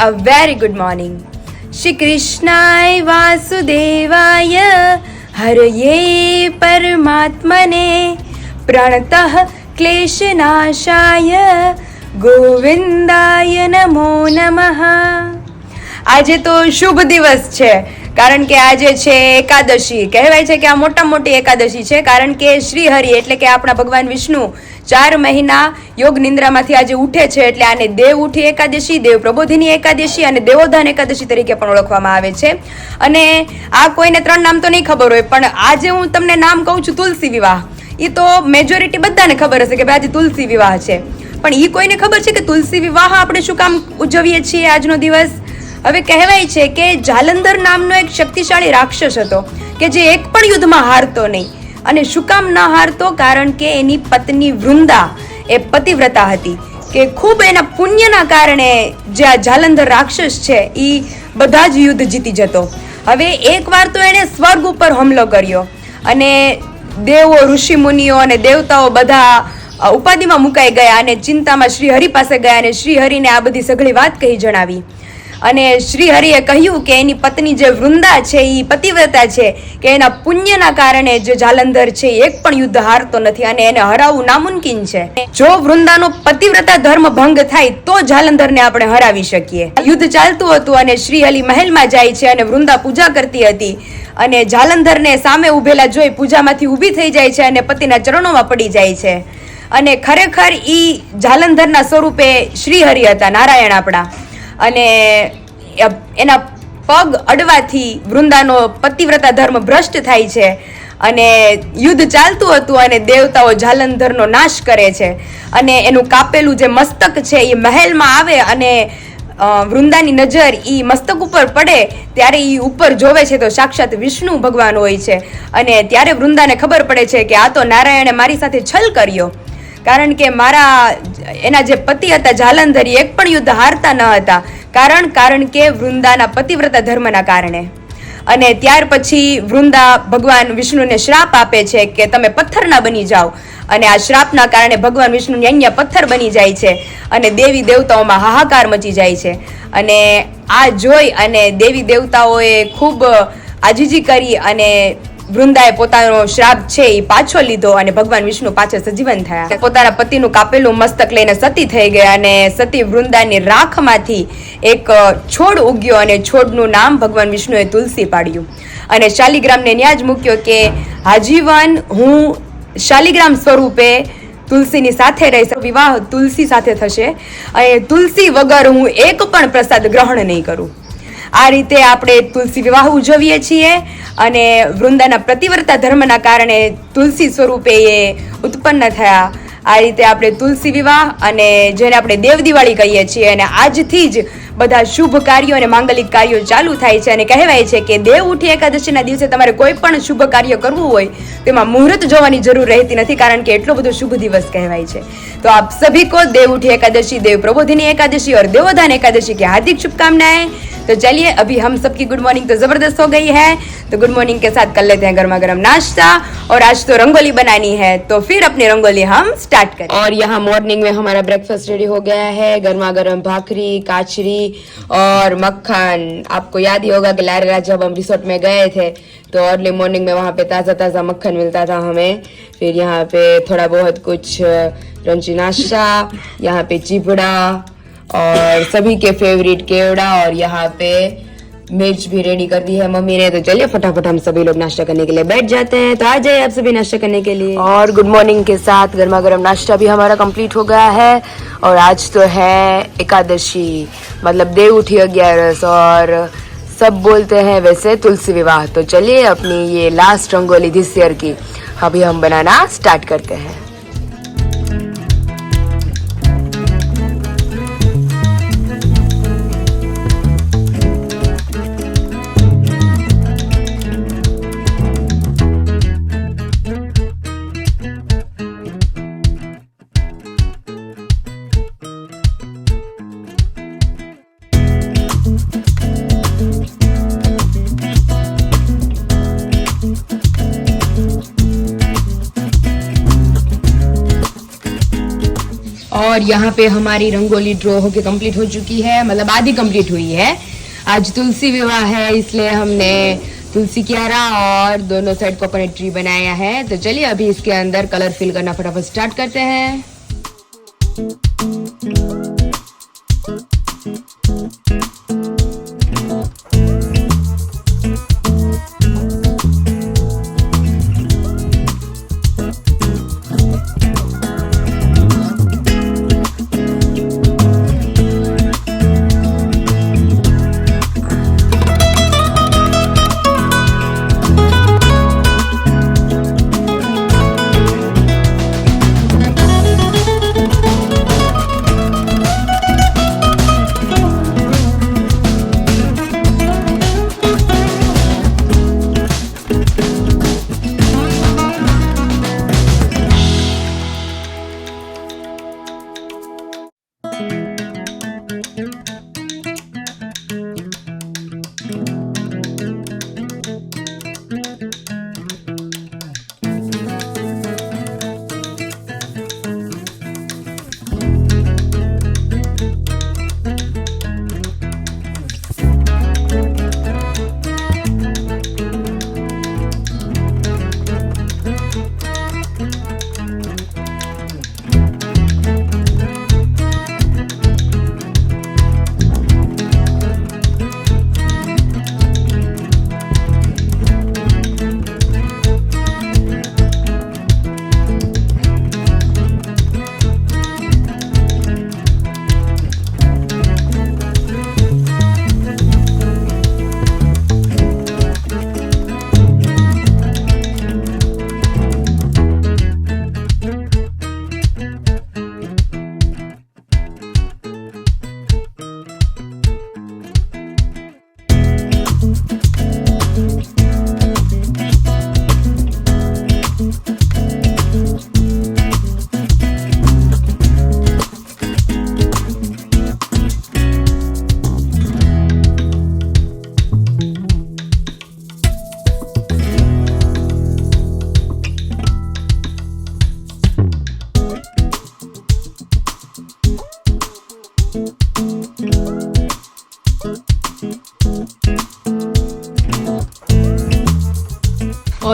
everyone, very good morning Shri કૃષ્ણાય વાસુદેવાય હરયે પરમાત્મને પ્રણતઃ ક્લેશનાશાય ગોવિંદાય નમો નમઃ આજે તો શુભ દિવસ છે. કારણ કે આજે છે, એકાદશી. કહેવાય છે કે આ મોટા મોટી એકાદશી છે, કારણ કે શ્રી હરિ એટલે કે આપણા ભગવાન વિષ્ણુ ચાર મહિના યોગ નિંદ્રામાંથી આજે ઉઠે છે, એટલે આને દેવ ઉઠી એકાદશી, દેવ પ્રબોધિની એકાદશી અને દેવોધાન એકાદશી તરીકે પણ ઓળખવામાં આવે છે. અને આ કોઈને ત્રણ નામ તો નહીં ખબર હોય, પણ આજે હું તમને નામ કહું છું તુલસી વિવાહ. એ તો મેજોરિટી બધાને ખબર હશે કે ભાઈ આજે તુલસી વિવાહ છે. પણ એ કોઈને ખબર છે કે તુલસી વિવાહ આપણે શું કામ ઉજવીએ છીએ આજનો દિવસ? હવે કહેવાય છે કે જાલંધર નામનો એક શક્તિશાળી રાક્ષસ હતો કે જે એક પણ યુદ્ધમાં હારતો નહીં. અને શું કામ ન હારતો? કારણ કે એની પત્ની વૃંદા એ પતિવ્રતા હતી કે ખૂબ એના પુણ્યના કારણે જે આ જાલંધર રાક્ષસ છે એ બધા જ યુદ્ધ જીતી જતો. હવે એકવાર તો એણે સ્વર્ગ ઉપર હુમલો કર્યો અને દેવો, ઋષિ, મુનિઓ અને દેવતાઓ બધા ઉપાધિમાં મુકાઈ ગયા અને ચિંતામાં શ્રી હરિ પાસે ગયા અને શ્રી હરિને આ બધી સઘળી વાત કહી જણાવી. અને શ્રીહરિએ કહ્યું કે એની પત્ની જે વૃંદા છે એ પતિવ્રતા છે, કે એના પુણ્યના કારણે જે જાલંધર છે, એક પણ યુદ્ધ હારતો નથી અને એને હરાવવું નામુમકિન છે. જો વૃંદાનો પતિવ્રતા ધર્મ ભંગ થાય, તો જાલંધરને આપણે હરાવી શકીએ. યુદ્ધ ચાલતું હતું અને શ્રી મહેલમાં જાય છે અને વૃંદા પૂજા કરતી હતી. અને જાલંધરને સામે ઉભેલા જોઈ પૂજામાંથી ઊભી થઈ જાય છે અને પતિના ચરણોમાં પડી જાય છે. અને ખરેખર ઈ જાલંધરના સ્વરૂપે શ્રી હરિ હતા, નારાયણ આપણા. અને એના પગ અડવાથી વૃંદાનો પતિવ્રતા ધર્મ ભ્રષ્ટ થાય છે અને યુદ્ધ ચાલતું હતું અને દેવતાઓ જાલંધરનો નાશ કરે છે. અને એનું કાપેલું જે મસ્તક છે એ મહેલમાં આવે અને વૃંદાની નજર એ મસ્તક ઉપર પડે ત્યારે એ ઉપર જોવે છે તો સાક્ષાત વિષ્ણુ ભગવાન હોય છે. અને ત્યારે વૃંદાને ખબર પડે છે કે આ તો નારાયણે મારી સાથે છલ કર્યો. કારણ કે મારા એના જે પતિ હતા, જાલંધરી, એક પણ યુદ્ધ હારતા ન હતા. કારણ કારણ કે વૃંદાના પતિવ્રતા ધર્મના કારણે. અને ત્યાર પછી વૃંદા ભગવાન વિષ્ણુને શ્રાપ આપે છે કે તમે પથ્થરના બની જાઓ. અને આ શ્રાપના કારણે ભગવાન વિષ્ણુ યજ્ઞ પથ્થર બની જાય છે અને દેવી દેવતાઓમાં હાહાકાર મચી જાય છે. અને આ જોઈ અને દેવી દેવતાઓએ ખૂબ આજીજી કરી અને વૃંદાએ પોતાનો શ્રાપ છે એ પાછો લીધો અને ભગવાન વિષ્ણુ પાછળ સજીવન થયા. પોતાના પતિનું કાપેલું મસ્તક લઈને સતી થઈ ગયા અને સતી વૃંદાની રાખમાંથી એક છોડ ઉગ્યો અને છોડનું નામ ભગવાન વિષ્ણુએ તુલસી પાડ્યું. અને શાલિગ્રામને ન્યાજ મૂક્યો કે, આજીવન હું શાલિગ્રામ સ્વરૂપે તુલસીની સાથે રહીશ. વિવાહ તુલસી સાથે થશે. અને તુલસી વગર હું એક પણ પ્રસાદ ગ્રહણ નહીં કરું. આ રીતે આપણે તુલસી વિવાહ ઉજવીએ છીએ અને વૃંદાના પ્રતિવર્તા ધર્મના કારણે તુલસી સ્વરૂપે એ ઉત્પન્ન થયા. આ રીતે આપણે તુલસી વિવાહ અને જેને આપણે દેવ દિવાળી કહીએ છીએ અને આજથી જ બધા શુભ કાર્યો અને માંગલિક કાર્યો ચાલુ થાય છે અને કહેવાય છે કે દેવ ઉઠી એકાદશીના દિવસે તમારે કોઈ પણ શુભ કાર્ય કરવું હોય તેમાં મુહૂર્ત જોવાની જરૂર રહેતી નથી કારણ કે એટલો બધો શુભ દિવસ કહેવાય છે तो आप सभी को देव उठी एकादशी देव प्रबोधिनी एकादशी और देवोधान एकादशी की हार्दिक शुभकामनाएं तो चलिए अभी हम सबकी गुड मॉर्निंग तो जबरदस्त हो गई है तो गुड मॉर्निंग के साथ कर लेते हैं गर्मा गर्म नाश्ता और आज तो रंगोली बनानी है तो फिर अपनी रंगोली हम स्टार्ट करें और यहाँ मॉर्निंग में हमारा ब्रेकफास्ट रेडी हो गया है गर्मा गर्म भाखरी काचरी और मक्खन, आपको याद ही होगा कि लारेरा जब हम रिसोर्ट में गए थे तो अर्ली मॉर्निंग में वहाँ पे ताज़ा ताज़ा मक्खन मिलता था हमें। फिर यहाँ पे थोड़ा बहुत कुछ रंची नाश्ता, यहाँ पे चिपड़ा और सभी के फेवरेट केवड़ा और यहाँ पे मिर्च भी रेडी कर दी है। मम्मी ने तो चलिए फटाफट हम सभी लोग नाश्ता करने के लिए बैठ जाते हैं। तो आ जाइए आप सभी नाश्ता करने के लिए। और गुड मॉर्निंग के साथ गर्मा गर्म नाश्ता भी हमारा कंप्लीट हो गया है। और आज तो है एकादशी। मतलब देव उठी ग्यारस और सब बोलते हैं वैसे तुलसी विवाह। तो चलिए अपनी ये लास्ट रंगोली दिस ईयर की। अभी हम बनाना स्टार्ट करते हैं। और यहाँ पे हमारी रंगोली ड्रॉ होके कंप्लीट हो चुकी है मतलब आधी कंप्लीट हुई है। आज तुलसी विवाह है, इसलिए हमने तुलसी क्यारा और दोनों साइड को अपने ट्री बनाया है। तो चलिए अभी इसके अंदर कलर फिल करना फटाफट स्टार्ट करते हैं।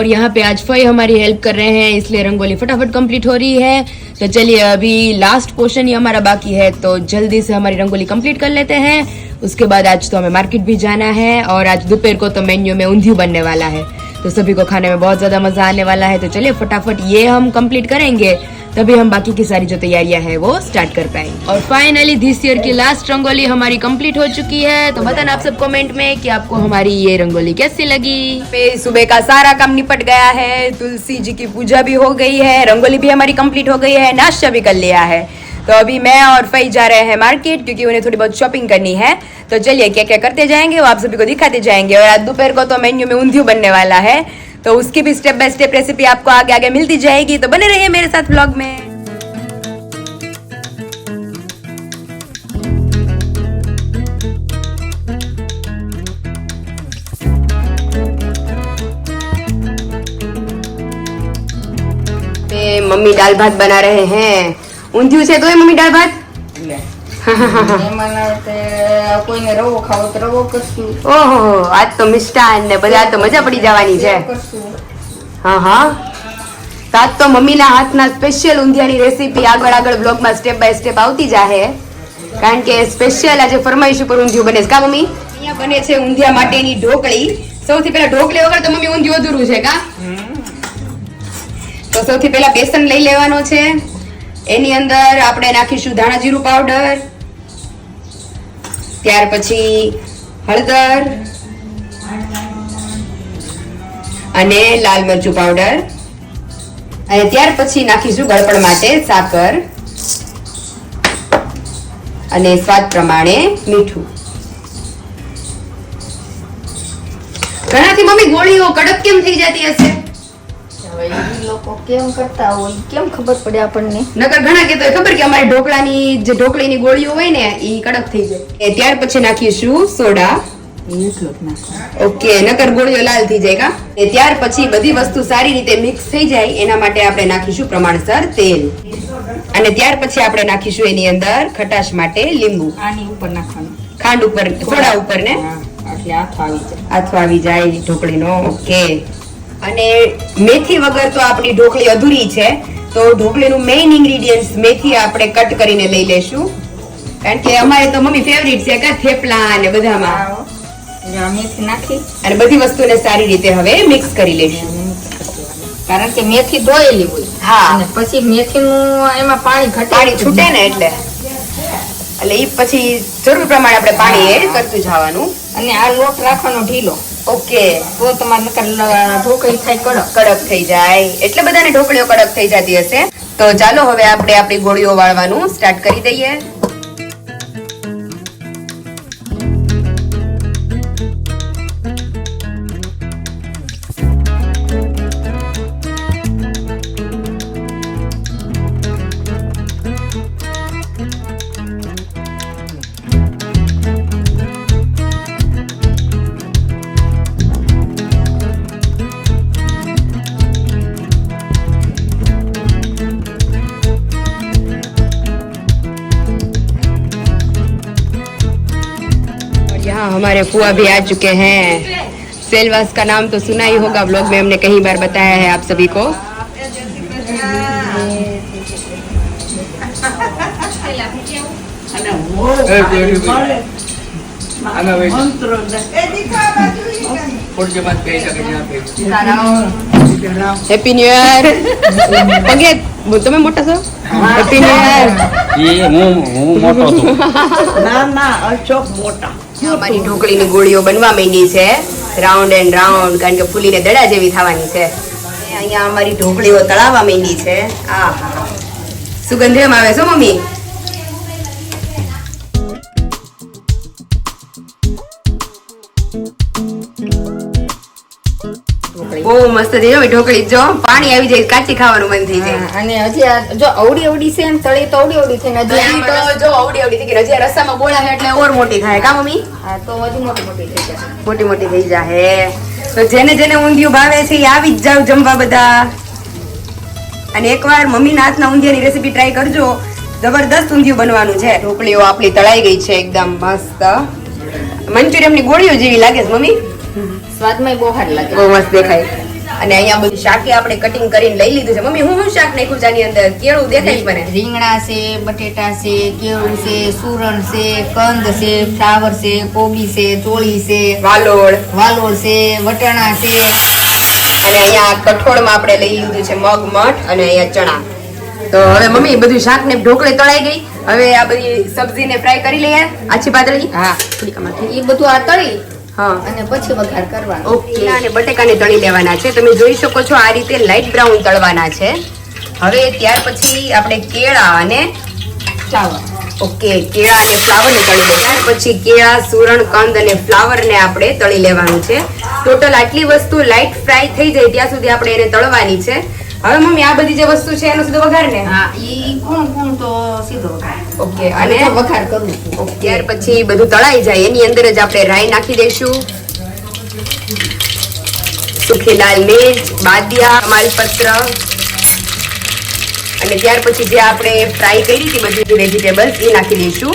और यहाँ पे आज फई हमारी हेल्प कर रहे हैं, इसलिए रंगोली फटाफट कंप्लीट हो रही है। तो चलिए, अभी लास्ट पोर्शन ही हमारा बाकी है तो जल्दी से हमारी रंगोली कंप्लीट कर लेते हैं। उसके बाद आज तो हमें मार्केट भी जाना है, और आज दोपहर को तो मेन्यू में ऊंधियू बनने वाला है। तो सभी को खाने में बहुत ज़्यादा मज़ा आने वाला है। तो चलिए, फटाफट ये हम कंप्लीट करेंगे। तभी हम बाकी की सारी जो तैयारियाँ है वो स्टार्ट कर पाएँगे। और फाइनली दिस ईयर की लास्ट रंगोली हमारी कंप्लीट हो चुकी है। तो बताना आप सब कमेंट में कि आपको हमारी ये रंगोली कैसी लगी? पे सुबह का सारा काम निपट गया है तुलसी जी की पूजा भी हो गई है रंगोली भी हमारी कंप्लीट हो गई है नाश्ता भी कर लिया है। तो अभी मैं और फई जा रहे हैं मार्केट क्योंकि उन्हें थोड़ी बहुत शॉपिंग करनी है। तो चलिए क्या क्या करते जाएँगे वो आप सभी को दिखाते जाएँगे। और आज दोपहर को तो मेन्यू में ऊंधियू बनने वाला है। तो उसकी भी स्टेप बाय स्टेप रेसिपी आपको आगे आगे मिलती जाएगी। तो बने रहिए मेरे साथ ब्लॉग में। मम्मी दाल भात बना रहे हैं। ऊंधी से तो है मम्मी दाल भात? કોઈને રવો ખાવો તો રવો કરશું ઓહો, આજ તો મિષ્ટાન ને બધા તો મજા પડી જવાની છે. હા હા. આજ તો મમ્મીના હાથના સ્પેશિયલ ઊંધિયાની રેસીપી આગળ આગળ બ્લોગમાં સ્ટેપ બાય સ્ટેપ આવતી જાહે. કારણ કે સ્પેશિયલ આજે ફરમાઈશ ઉપર ઊંધિયું બને છે. કા, મમ્મી? અહીંયા બને છે ઊંધિયા માટેની ઢોકળી. સૌથી પહેલા ઢોકળી વગર તો મમ્મી ઊંધિયું અધૂરું છે, કા? તો સૌથી પહેલા બેસન લઈ લેવાનો છે. એની અંદર આપણે નાખીશું ધાણા જીરું પાવડર ત્યાર પછી હળદર અને લાલ મરચું પાવડર. અને ત્યાર પછી નાખીશું ગળપણ માટે સાકર અને સ્વાદ પ્રમાણે મીઠું. ઘણાથી મમ્મી ગોળીઓ કડક કેમ થઈ જતી હશે? હવે ઈ લોકો કેમ કરતા હોય કેમ ખબર પડે આપણને? નકર ઘણા કહેતો હોય ખબર કે અમારી ઢોકળાની જે ઢોકળીની ગોળીઓ હોય ને એ કડક થઈ જાય. એ ત્યાર પછી નાખીશું સોડા. એટલો જ નાખો. ઓકે નકર ગોળીઓ લાલ થઈ જાય કા? એ ત્યાર પછી બધી વસ્તુ સારી રીતે મિક્સ થઈ જાય એના માટે આપણે નાખીશું પ્રમાણસર તેલ. અને ત્યાર પછી આપણે નાખીશું એની અંદર ખટાશ માટે લીંબુ. આની ઉપર નાખવાનું. ખાંડ ઉપર સોડા ઉપર ને? એટલે હાથ આવી જાય. આથો આવી જાય ઢોકળીનો. ઓકે. અને મેથી વગર તો આપણી ઢોકળી અધૂરી છે. તો ઢોકળીનું મેઇન ઇન્ગ્રેડિયન્ટ મેથી આપણે કટ કરીને લઈ લેશું. કારણ કે અમારે તો મમ્મી ફેવરિટ છે કે થેપલા અને બધામાં. નાખી. અને બધી વસ્તુને સારી રીતે હવે મિક્સ કરી દેવાનું. કારણ કે મેથી ધોયેલી હોય. હા. અને પછી મેથીનું એમાં પાણી ઘટે પાણી છૂટે ને એટલે. એટલે એ પછી જરૂર પ્રમાણે આપણે પાણી એડ કરતું જવાનું. અને આ લોટ રાખવાનો ઢીલો. ઓકે. તો તમારે ઢોકળી થાય કડક. કડક થઈ જાય. એટલે બધાને ઢોકળીઓ કડક થઈ જતી હશે. તો ચાલો હવે આપણે આપણી ગોળીઓ વાળવાનું સ્ટાર્ટ કરી દઈએ. हमारे फुआ भी आ चुके हैं सेलवास का नाम तो सुना ही होगा ब्लॉग में हमने कई बार बताया है आप सभी को હેપી ન્યુ યર પગે તમે મોટા છો હેપી ન્યુ યર એ હું હું મોટો છું ના ના અશોક મોટા અમારી ઢોકળીની ગોળીઓ બનવા માંડી છે. રાઉન્ડ એન્ડ રાઉન્ડ કારણ કે ફૂલીને દડા જેવી થવાની છે. અહીંયા અમારી ઢોકળીઓ તળાવવા માંડી છે. આ સુગંધ એમ આવે છે મમ્મી? બહુ મસ્ત થઈ જાય. ઢોકળી જો પાણી આવી જાય કાચી ખાવાનું મન થઈ જાય. અને હજી જો અવડી અવડી છે એમ તળી તો અવડી અવડી છે ને હજી તો જો અવડી અવડી થઈ ગઈ. હજી રસ્તામાં બોળા એટલે ઓર મોટી થાય. કા મમ્મી? હા તો હજી મોટી મોટી થઈ જાય મોટી મોટી થઈ જાહે. તો જેને જેને ઊંધિયું ભાવે છે એ આવી જ જાવ જમવા બધા. અને એકવાર મમ્મીના હાથના ઊંધિયાની રેસીપી ટ્રાય કરજો. જબરદસ્ત ઊંધિયું બનવાનું છે. ઢોકળીઓ આપણી તળાઈ ગઈ છે એકદમ મસ્ત. મંચુરિયમની ગોળીઓ જેવી લાગે છે મમ્મી? સ્વાદમાં બહુ સારું લાગે. બહુ મસ્ત દેખાય. અને અહીંયા બધું શાકે આપણે કટિંગ કરીને લઈ લીધું છે. મમ્મી હું હું શાક નાખ્યું છે આની અંદર? કેળું દેખાય મને. રીંગણા છે બટેટા છે કેળું છે સુરણ છે કંદ છે ફ્લાવર છે કોબી છે ચોળી છે વાલોળ. વાલોળ છે વટાણા છે. અને અહીંયા કઠોળમાં આપણે લઈ લીધું છે મગ મઠ અને અહીંયા ચણા. તો હવે મમ્મી બધું શાક ને ઢોકળે તળાઈ ગઈ. હવે આ બધી સબ્જી ને ફ્રાય કરી લઈએ. આછી પાતળી? હા. થોડીક એ બધું આ તળી અને પછી વઘાર કરવાનો. ઓકે. અને બટેકાને તળી લેવાના છે. તમે જોઈ શકો છો આ રીતે લાઈટ બ્રાઉન તળવાના છે. હવે ત્યાર પછી આપણે કેળા અને ફ્લાવર ઓકે કેળા અને ફ્લાવરને તળી લેવાના. પછી કેળા સુરણ કંદ અને ફ્લાવર ને આપણે તળી લેવાનું છે. ટોટલ આટલી વસ્તુ લાઇટ ફ્રાય થઈ જાય ત્યાં સુધી આપણે એને તળવાની છે. હવે મમ્મી આ બધી જે વસ્તુ છે એનો સીધો વઘાર ને? હા ઈ કુણ કુણ તો સીધો ઓકે અને? વઘાર કરવું ઓકે, ત્યાર પછી બધું તળાઈ જાય એની અંદર જ આપણે રાઈ નાખી દઈશું. સુખી લાલ મિર્ચ બાદિયા માલપત્ર. અને ત્યાર પછી જે આપણે ફ્રાય કરી હતી બધી વેજીટેબલ્સ એ નાખી દઈશું.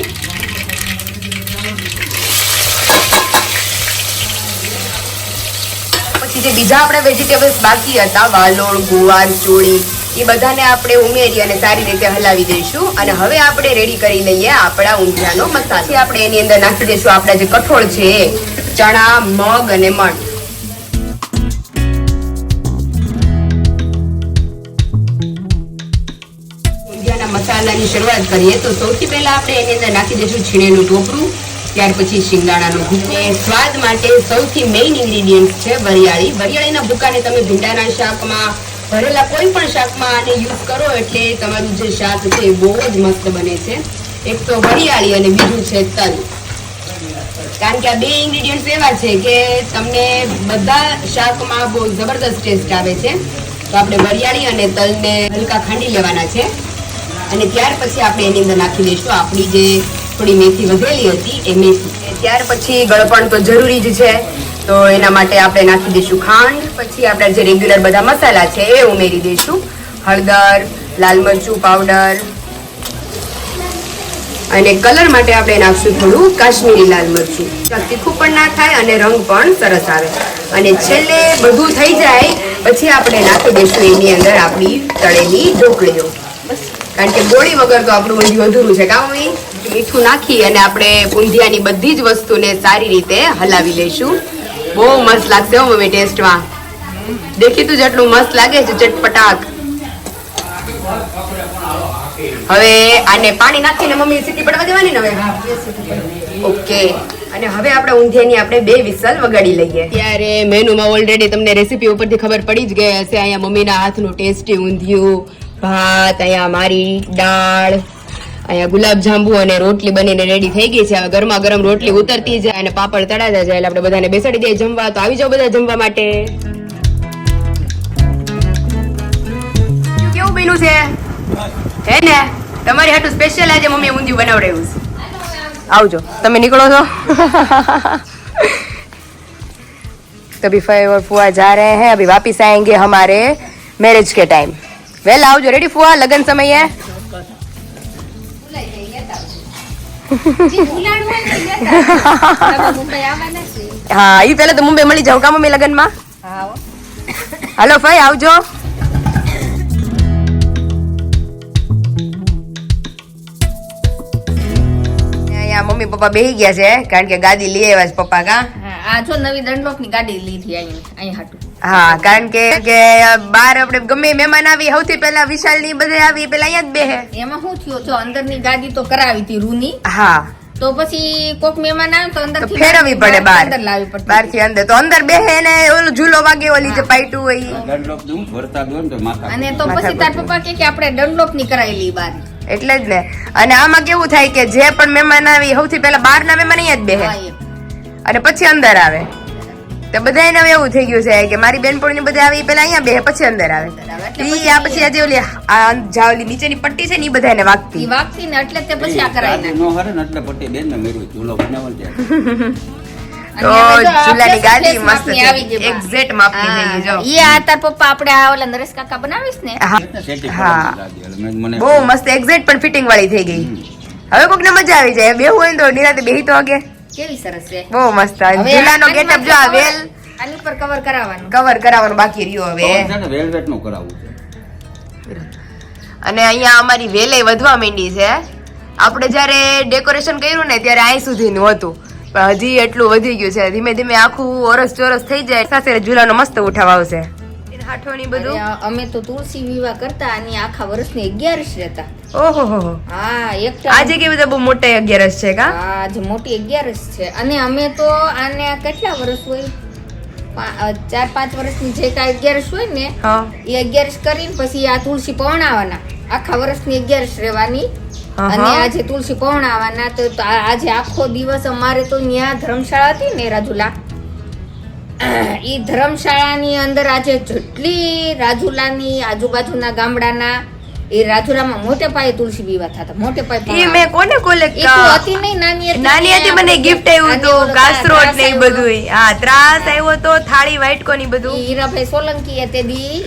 પછી જે બીજા આપણે વેજીટેબલ્સ બાકી હતા, વાલોળ, ગુવાર, ચોળી, એ બધાને આપણે ઉમેરી અને સારી રીતે હલાવી દઈશું. અને હવે આપણે રેડી કરી લઈએ આપણા ઊંધિયાનો મસાલો. આપણે એની અંદર નાખી દઈશું આપણા જે કઠોળ છે, ચણા, મગ અને મઠ મસાલાની શરૂઆત કરીએ. તો સૌથી પહેલા આપણે એની અંદર નાખી દઈશું છીણેલું ટોપરું ત્યાર પછી શિંગદાણાનો ભૂકો. સ્વાદ માટે સૌથી મેઇન ઇન્ગ્રીડિયન્ટ છે વરિયાળી. વરિયાળીના ભૂકાને તમે ભીંડાના શાકમાં, ભરેલા કોઈ પણ શાકમાં આને યુઝ કરો એટલે તમારું જે શાક છે એ બહુ જ મસ્ત બને છે. એક તો વરિયાળી અને બીજું છે તલ. કારણ કે આ બે ઇન્ગ્રીડિયન્ટ એવા છે કે તમને બધા શાકમાં બહુ જબરદસ્ત ટેસ્ટ આવે છે. તો આપણે વરિયાળી અને તલને હલકા ખાંડી લેવાના છે. અને ત્યાર પછી આપણે એની અંદર નાખી દઈશું આપણી જે થોડી મેથી વધેલી હતી, એ મેથી. ત્યાર પછી ગળપણ તો જરૂરી જ છે, તો એના માટે આપણે નાખી દઈશું ખાંડ, પછી આપણા જે રેગ્યુલર બધા મસાલા છે એ ઉમેરી દઈશું. હળદર, લાલ મરચું પાવડર. અને કલર માટે આપણે નાખશું થોડું કાશ્મીરી લાલ મરચું. તીખું પણ ના થાય અને રંગ પણ સરસ આવે. અને છેલ્લે બધું થઈ જાય, પછી આપણે નાખી દઈશું એની અંદર આપણી તળેલી ઢોકળીઓ. કારણ કે ગોળી વગર તો આપણું ઊંધિયું અધૂરું છે કામ મીઠું નાખી અને આપણે ઊંધિયાની બધી જ વસ્તુને સારી રીતે હલાવી લઈશું. બહુ મસ્ત લાગશે હો મમ્મી, ટેસ્ટમાં. દેખીતું જેટલું મસ્ત લાગે છે, ચટપટાક. હવે આને પાણી નાખીને મમ્મી સીટી પડવા દેવાની ને હવે? ઓકે. અને હવે આપણે ઊંધિયાની આપણે બે વિસલ વગાડી લઈએ. ત્યારે મેનુમાં ઓલરેડી તમને રેસીપી ઉપરથી ખબર પડી જ ગઈ હશે. અહીંયા મમ્મીના હાથનું ટેસ્ટી ઊંધિયું, ભાત, અહીંયા મારી દાળ અહીંયા ગુલાબજાંબુ અને રોટલી બનીને રેડી થઈ ગઈ છે. હવે ગરમા ગરમ રોટલી ઉતરતી જાય અને પાપડ તળાતા જાય. એટલે આપણે બધાને બેસાડી દઈએ જમવા. તો આવી જાઓ બધા જમવા માટે. કેવું બન્યું છે? હે ને? તમારી હાટું સ્પેશિયલ આજે મમ્મી ઊંધી બનાવડાવ્યું છે. આવજો. તમે નીકળો છો. કભી ફાઈવ ફુવા જા રહે હે. અભી વાપિસ આएंगे हमारे મેરેજ કે ટાઈમ વેલ આવજો. રેડી ફુવા? લગન સમય? હે ઈ પેલા તો મુંબઈ મળી જાવ કા મમ્મી લગનમાં? હાલો ભાઈ આવજો. મમ્મી પપ્પા બેહી ગયા છે કારણ કે ગાદી લઈ આવ્યા છે પપ્પા કા? આ જો નવી દંડલોકની ગાડી લીધી અહીં અહીં હાટું. હા કારણ કે કે બાર આપણે ગમે મહેમાન આવી સૌથી પહેલા વિશાલની બધે આવી પેલા અહીંયા જ બેહે. એમાં શું થયું? જો અંદરની ગાડી તો કરાવી હતી રૂની. હા. તો પછી કોક મહેમાન આવે તો અંદર ફેરવવી પડે બાર અંદર લાવવી પડે બારથી અંદર. તો અંદર બેહે ને ઓલું ઝૂલો વાગે ઓલી જે પાઈટું હોય. દઉં ને માથા અને તો પછી તાર પપ્પા કે કે આપણે દંડલોકની કરાવેલી બાર એટલે જ ને. અને આમાં કેવું થાય કે જે પણ મહેમાન આવી સૌથી પહેલા બાર ના મહેમાન અહીંયા જ બેહે. અને પછી અંદર આવે. તો બધાને હવે એવું થઈ ગયું છે કે મારી બેનપણી બધા આવી પેલા અહીંયા બે પછી અંદર આવે. એટલે ઈ આ પછી આજે ઓલી આ નીચેની પટ્ટી છે ને ઈ બધાને વાગતી. વાગતી ને એટલે તે પછી આ કરાય. નો હરે ને એટલે પટ્ટી બેન ને મેરું ચૂલો બનાવવા તો ચૂલાની ગાડી મસ્ત છે. આવી ગઈ બા. એક્ઝેક્ટ માપની થઈ ગઈ જો. ઈ આ તાર પપ્પા આપણે આ ઓલા નરેશ કાકા બનાવીશ ને? હા. બહુ મસ્ત એક્ઝેક્ટ પણ ફિટિંગ વાળી થઈ ગઈ. હવે કોકને મજા આવી જાય. બેહું હોય ને તો નિરાતે બેહી તો વાગે કેવી સરસ છે? બહુ મસ્ત. ઝૂલાનો ગેટઅપ જો આ વેલ આની ઉપર કવર કરાવવાનું. કવર કરાવવાનું બાકી રહ્યો હવે. છે ને વેલ્વેટનું કરાવવું છે. અને અહીંયા અમારી વેલે વધવા માંડી છે. આપણે જ્યારે ડેકોરેશન કર્યું ને ત્યારે અહીં સુધીનું હતું. પણ હજી એટલું વધી ગયું છે. ધીમે ધીમે આખું ઓરસ ચોરસ થઈ જાય. સાથે ઝૂલાનો મસ્ત ઉઠાવ આવશે. હાઠોની બધું? અમે તો તુલસી વિવાહ કરતા અને આખા વર્ષની અગિયારસ રહેતા. ઓહો હો હો. એક આજે રીતે બહુ મોટા અગિયારસ છે કા? હા, આજે મોટી અગિયારસ છે. અને અમે તો આને કેટલા વર્ષ હોય? ચાર પાંચ વર્ષની જે કાંઈ અગિયારસ હોય ને એ અગિયારસ કરીને પછી આ તુલસી પવણાવવાના આખા વર્ષની અગિયારસ રહેવાની. અને આજે તુલસી પવણાવવાના તો તો આજે આખો દિવસ અમારે તો ત્યાં ધર્મશાળા હતી ને રાજુલા. એ ધર્મશાળાની અંદર આજે જેટલી રાજુલાની આજુબાજુના ગામડાના એ રાજુલામાં મોટે પાયે તુલસી વિવાહ થતા મોટે પાયે એ મેં કોને કોલે એ તો હતી નહીં નાની હતી નાની હતી મને ગિફ્ટ આવ્યું તો કાસરોટ ત્રાસ ને. બધું હા ત્રાસ આવ્યો તો થાળી વાઈટની બધું હીરાભાઈ સોલંકી એ તે દી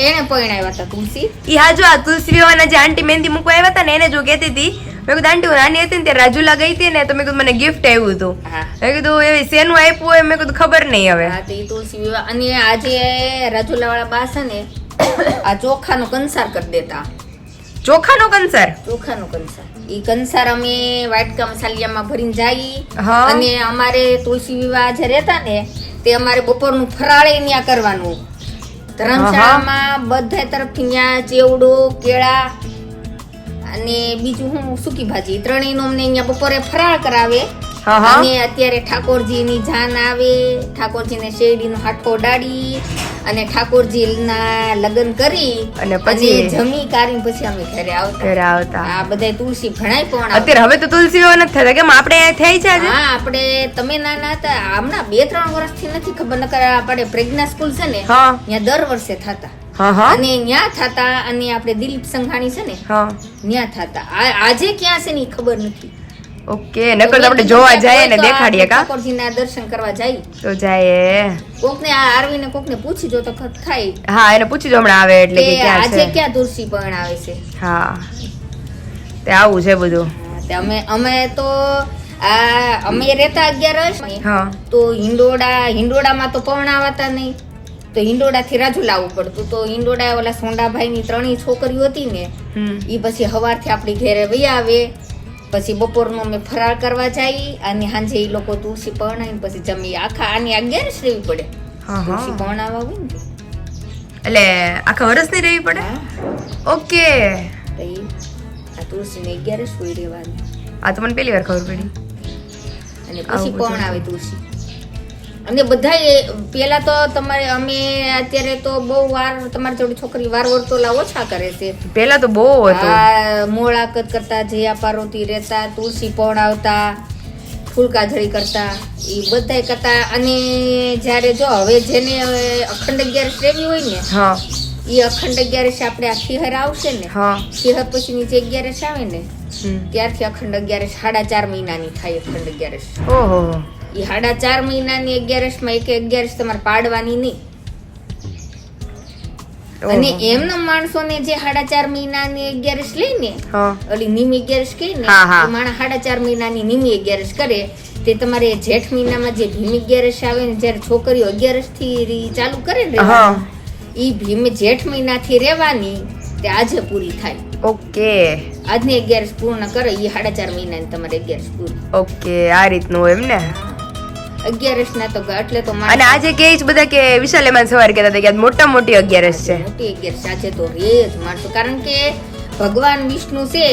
એને પરણાવ્યા હતા તુલસી. ઈ હાજો આ તુલસી વિવાહના જે આંટી મહેંદી મૂકવા આવ્યા હતા ને એને જો કહેતી હતી મેં કીધું આંટી હું નાની હતી ને ત્યારે રાજુલા ગઈ હતી ને તો મેં કીધું મને ગિફ્ટ આવ્યું હતું. મેં કીધું એ શેનું આપ્યું હોય મેં કીધું ખબર નહીં હવે. હા તો ઈ તુલસી વિવાહ અને આજે રાજુલા વાળા બા છે ને આ ચોખાનો કંસાર કરી દેતા. ચોખાનો કંસાર? ચોખાનો કંસાર. ઈ કંસાર અમે વાટકા મસાલિયામાં ભરીને જઈ. અને અમારે તુલસી વિવાહ જે રહેતા ને તે અમારે બપોરનું ફરાળે ત્યાં કરવાનું. ધર્મશાળામાં બધા તરફથી ત્યાં ચેવડો કેળા અને બીજું હું સૂકી ભાજી ત્રણેયનો અમને અહીંયા બપોરે ફરાળ કરાવે. અને અત્યારે ઠાકોરજીની જાન આવે ઠાકોરજીને શેરડીનો હાથો ડાળી અને ઠાકોરજીના લગ્ન કરી અને પછી- જમી કારી પછી અમે ઘરે આવતા. ઘરે આવતા. આ બધા તુલસી ભણાય પણ અત્યારે હવે તો તુલસી નથી થતા. કેમ આપણે થઈ છે હા આપણે તમે નાના હતા હમણાં બે ત્રણ વર્ષથી નથી ખબર નકર આપણે પ્રેગ્ના સ્કૂલ છે ને ત્યાં દર વર્ષે થતા. અને ન્યા થતા અને આપણે દિલીપ સંઘાણી છે ને ન્યા થતા. આજે ક્યાં છે ની ખબર નથી. ઓકે નકર તો આપણે જોવા જઈએ ને દેખાડીએ કા? ઠાકોરજીના દર્શન કરવા જાય. તો જાય કોકને આ આરવીને કોકને પૂછી જો તો ખત થાય. હા એને પૂછી જો હમણાં આવે એટલે કે ક્યાં છે. આજે ક્યાં દુર્સી પણ આવે છે. હા. તે આવું છે બધું. તે અમે અમે તો આ અમે રહેતા અગિયારસ હા. તો હિંડોળા હિંડોળામાં તો પવણાવાતા નહીં. તો હિંડોળાથી રાજુ લાવવું પડતું. તો હિંડોળા ઓલા સોંડાભાઈની ત્રણેય છોકરીઓ હતી ને એ પછી હવારથી આપણી ઘેરે વહી આવે. પછી બપોરનો અમે ફરાર કરવા જઈએ અને સાંજે એ લોકો તુલસી પરણાવીને પછી જમી આખા આની અગિયાર જ રહેવી પડે. હા તુલસી પરણાવવા હોય ને. એટલે આખા વર્ષની રહેવી પડે? ઓકે. આ તુલસી આ તુલસીને જ હોય રહેવાની. આ તો મને પહેલી વાર ખબર પડી. અને પછી બધું. આવે તુલસી. અને બધા પહેલા તો તમારે અમે અત્યારે તો બહુ વાર તમારી જોડે છોકરી વાર વર્તોલા ઓછા કરે છે. પહેલા તો બહુ હતું. મોળાકત કરતા જયા પાર્વતી રહેતા તુલસી પહોંડાવતા ફૂલકાજળી કરતા એ બધાય કરતા. અને જ્યારે જો હવે જેને અખંડ અગિયારસ રહેવી હોય ને હા. એ અખંડ અગિયારસ આપણે આ શિહર આવશે ને હા. શિહર પછીની જે અગિયારસ આવે ને ત્યારથી અખંડ અગિયારસ સાડા ચાર મહિનાની થાય અખંડ અગિયારસ. ઓહો. એ સાડા ચાર મહિનાની અગિયારસમાં એક અગિયારસ તમારે પાડવાની નહીં. અને. એમના માણસોને જે સાડા ચાર મહિનાની અગિયારસ લઈને ઓલી નિમી અગિયારસ કહી ને માણસ સાડા ચાર મહિનાની નિમી અગિયારસ કરે તે તમારે જેઠ મહિનામાં જે ભીમ અગિયારસ આવે ને જ્યારે છોકરીઓ અગિયારસથી ચાલુ કરે ને ઈ ભીમ જેઠ મહિનાથી રહેવાની તે આજે પૂરી થાય. ઓકે. આજની અગિયારસ પૂર્ણ કરે એ સાડા ચાર મહિનાની તમારે અગિયારસ પૂરી. ઓકે આ રીતનું એમ ને? અગિયારસ ના તો એટલે તો અને આજે કે બધા કે વિશાલ એમાં સવાર કહેતા હતા કે મોટા મોટી અગિયારસ છે. મોટી અગિયારસ આજે તો રે જ માણસો કારણ કે ભગવાન વિષ્ણુ છે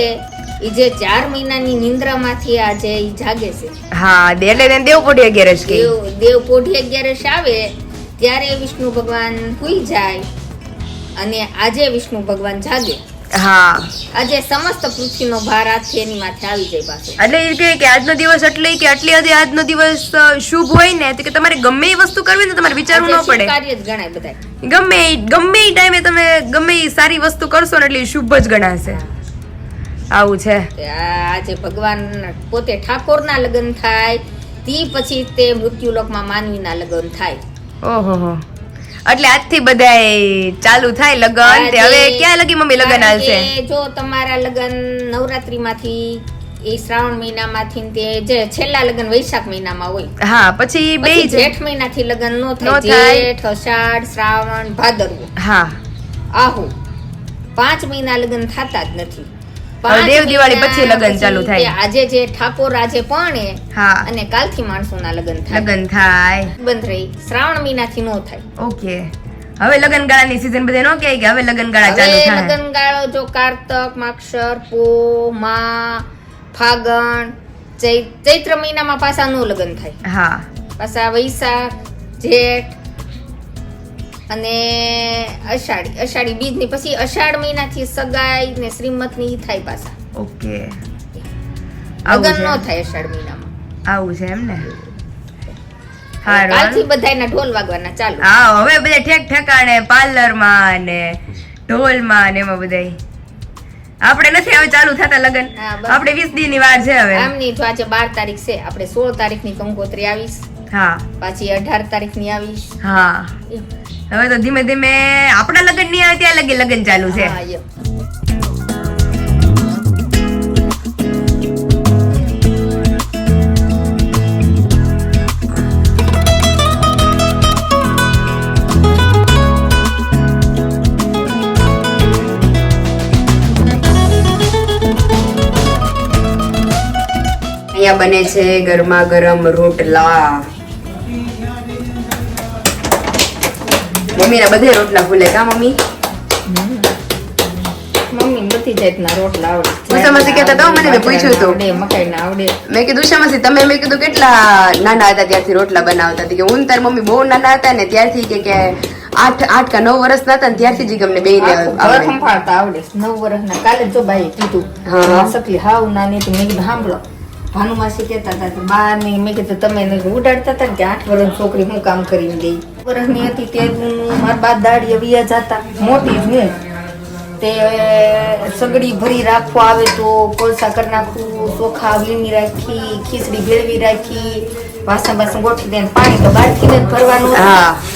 એ જે ચાર મહિનાની નિંદ્રામાંથી આજે એ જાગે છે. હા એટલે તેને દેવપોઢી અગિયારસ કે દેવપોઢી દેવ પોઢી અગિયારસ આવે ત્યારે વિષ્ણુ ભગવાન સુઈ જાય અને આજે વિષ્ણુ ભગવાન જાગે. હા. આજે સમસ્ત પૃથ્વીનો ભાર હાથથી એની માથે આવી જાય પાછો. એટલે એ કહે કે આજનો દિવસ એટલે કે આટલી હદે આજનો દિવસ શુભ હોય ને તો કે તમારે ગમે એ વસ્તુ કરવી ને તમારે વિચારવું ન પડે. કાર્ય જ ગણાય બધા ગમે ગમે એ ટાઈમે તમે ગમે એ સારી વસ્તુ કરશો ને એટલે શુભ જ ગણાશે. આવું છે. આજે ભગવાન પોતે ઠાકોરના લગ્ન થાય તી પછી તે મૃત્યુલોકમાં માનવીના લગ્ન થાય. ઓહો એટલે આજથી બધાય ચાલુ થાય લગન. તે હવે ક્યાં લગી મમ્મી લગન આવશે હાલશે? જો તમારા લગન નવરાત્રીમાંથી એ શ્રાવણ મહિનામાંથી ને તે જે છેલ્લા લગન વૈશાખ મહિનામાં હોય. હા પછી બે જેઠ મહિનાથી લગન નો થાય. જેઠ અષાઢ શ્રાવણ ભાદરવો. હા. આહુ. પાંચ મહિના લગન થતા જ નથી. દેવ દિવાળી પછી લગ્ન ચાલુ થાય. આજે જે ઠાકોર આજે પરણે હા. અને કાલથી માણસોના લગ્ન થાય. લગ્ન થાય. બંધ રહી. શ્રાવણ મહિનાથી નો થાય. ઓકે. હવે લગન ગાળાની સીઝન બધે નો કે હવે લગન ગાળા ચાલુ થાય? લગન ગાળો જો કારતક માક્ષર પો મા ફાગણ ચૈત્ર મહિનામાં પાછા નો લગન થાય. હા. પાછા વૈશાખ જેઠ અને અષાઢી અષાઢી બીજની પછી અષાઢ મહિનાથી સગાઈ ને શ્રીમતની થાય પાછા. ઓકે. આવું નો થાય અષાઢ મહિનામાં. આવું છે એમ ને? કાલથી બધાયના ઢોલ વાગવાના ચાલુ. હા હવે બધા ઠેક ઠેકાણે પાર્લરમાં ને ઢોલમાં ને એમાં બધાય. આપણે નથી હવે ચાલુ થતા લગન. આપણે વીસ દી ની વાર છે હવે. આમની તો આજે બાર તારીખ છે. આપણે સોળ તારીખની કંકોત્રી આવીશ. હા. પાછી અઢાર તારીખની આવીશ. હા. હવે તો ધીમે ધીમે આપણા લગન નહીં આવે ત્યાં લગી લગન ચાલુ છે. અહીંયા બને છે ગરમા ગરમ રોટલા. મમ્મી ના બધે રોટલા ફૂલે કા મમ્મી? મમ્મી બધી જાતના રોટલા આવડે. ઉષામાસી કહેતા હતા, મને મેં પૂછ્યું હતું. મકાઈના આવડે. મેં કીધું શામાસી તમે મેં કીધું કેટલા નાના હતા ત્યારથી રોટલા બનાવતા હતી. કે હું તાર મમ્મી બહુ નાના હતા ને ત્યારથી કે કે આઠ આઠ કા નવ વર્ષ ના હતા ત્યારથી જ અમને બે આવડે. નવ વર્ષના કાલે જ ભાઈ કીધું. સકલી હાવ નાની મેં કીધું સાંભળો ભાનુમાસી કહેતા હતા કે બા ને મેં કીધું, તમે એને ઉડાડતા હતા કે આઠ વર્ષની છોકરી હું કામ કરીને દઈ. વર્ષની હતી તે મારા બા દાડીએ વિયા જતા. મોટી જ હું. તે સગડી ભરી રાખવા આવે તો કોલસા કરી નાખવું ચોખા વીણી રાખી, ખીચડી ભેળવી રાખી વાસણ વાસણ ગોઠવી દે પાણી તો બાળકીને જ ભરવાનું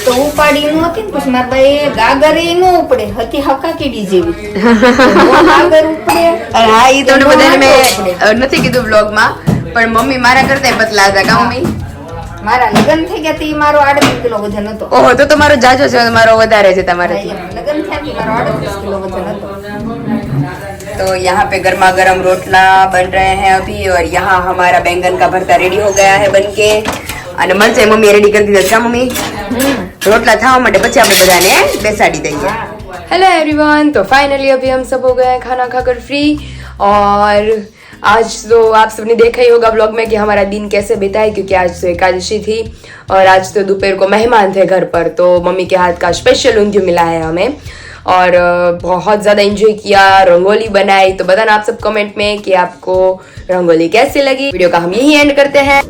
તો ઉપાડી નો હતી ને પછી મારા બાએ ગાગર એ ન ઉપડે હતી હકા કીડી જેવી. ગાગર ઉપડે હા એ તમને બધા બધાને મેં નથી કીધું બ્લોગમાં પણ મમ્મી મારા કરતા પતલા હતા કા મમ્મી? મારા લગ્ન થઈ ગયા તે મારો આડત્રીસ કિલો વજન હતો. ઓહો તો તમારો જાજો છે મારો વધારે છે તમારે. લગ્ન થયા મારો આડત્રીસ કિલો વજન હતો. तो यहाँ पे गर्मा गर्म रोटला बन रहे हैं अभी और यहाँ हमारा बैंगन का भरता रेडी हो गया है बन के અને મરચાઈ મમ્મી રેડી કરી દીધા છે કા મમ્મી રોટલા થવા માટે પછી આપણે બધાને બેસાડી દઈએ हेलो एवरीवन तो फाइनली अभी हम सब हो गए हैं खाना खाकर फ्री और आज तो आप सबने देखा ही होगा ब्लॉग में कि हमारा दिन कैसे बीता है क्योंकि आज तो एकादशी थी और आज तो दोपहर को मेहमान थे घर पर तो मम्मी के हाथ का स्पेशल ऊंधियो मिला है हमें और अ, बहुत ज़्यादा एंजॉय किया रंगोली बनाई तो बताना आप सब कमेंट में कि आपको रंगोली कैसी लगी वीडियो का हम यही एंड करते हैं